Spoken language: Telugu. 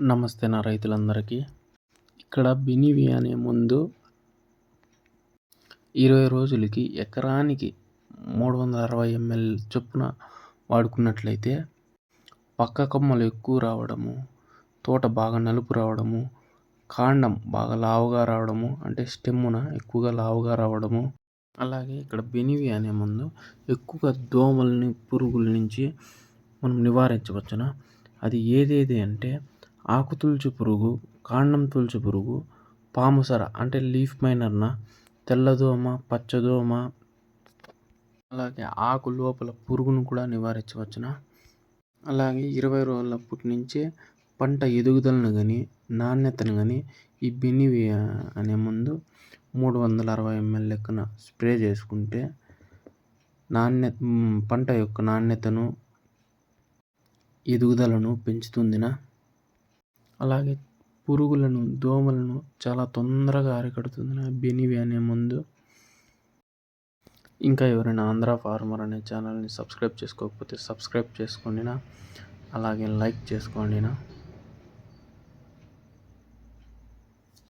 నమస్తే నా రైతులందరికీ. ఇక్కడ బినివి అనే ముందు ఇరవై రోజులకి ఎకరానికి మూడు వందల అరవై ఎంఎల్ చొప్పున వాడుకున్నట్లయితే పక్క కొమ్మలు ఎక్కువ రావడము తోట బాగా నలుపు రావడము కాండం బాగా లావుగా రావడము అంటే స్టెమ్మున ఎక్కువగా లావుగా రావడము. అలాగే ఇక్కడ బెనివి అనే ముందు ఎక్కువగా దోమల్ని పురుగుల నుంచి మనం నివారించవచ్చున? అది ఏదేది అంటే ఆకు తులుచు పురుగు కాండం తులుచు పురుగు పాముసర అంటే లీఫ్ మైనర్న తెల్లదోమ పచ్చదోమ. అలాగే ఆకు లోపల పురుగును కూడా నివారించవచ్చున? అలాగే ఇరవై రోజులప్పటి నుంచే పంట ఎదుగుదలను కానీ నాణ్యతను కానీ ఈ బెనివి అనే ముందు మూడు వందల అరవై ఎంఎల్ లెక్కన స్ప్రే చేసుకుంటే నాణ్యత పంట యొక్క నాణ్యతను ఎదుగుదలను పెంచుతుందినా? అలాగే పురుగులను దోమలను చాలా తొందరగా అరికడుతుందిన బెనివి అనే ముందు. ఇంకా ఎవరైనా ఆంధ్ర ఫార్మర్ అనే ఛానల్ని సబ్స్క్రైబ్ చేసుకోకపోతే సబ్స్క్రైబ్ చేసుకోండినా అలాగే లైక్ చేసుకోండినా.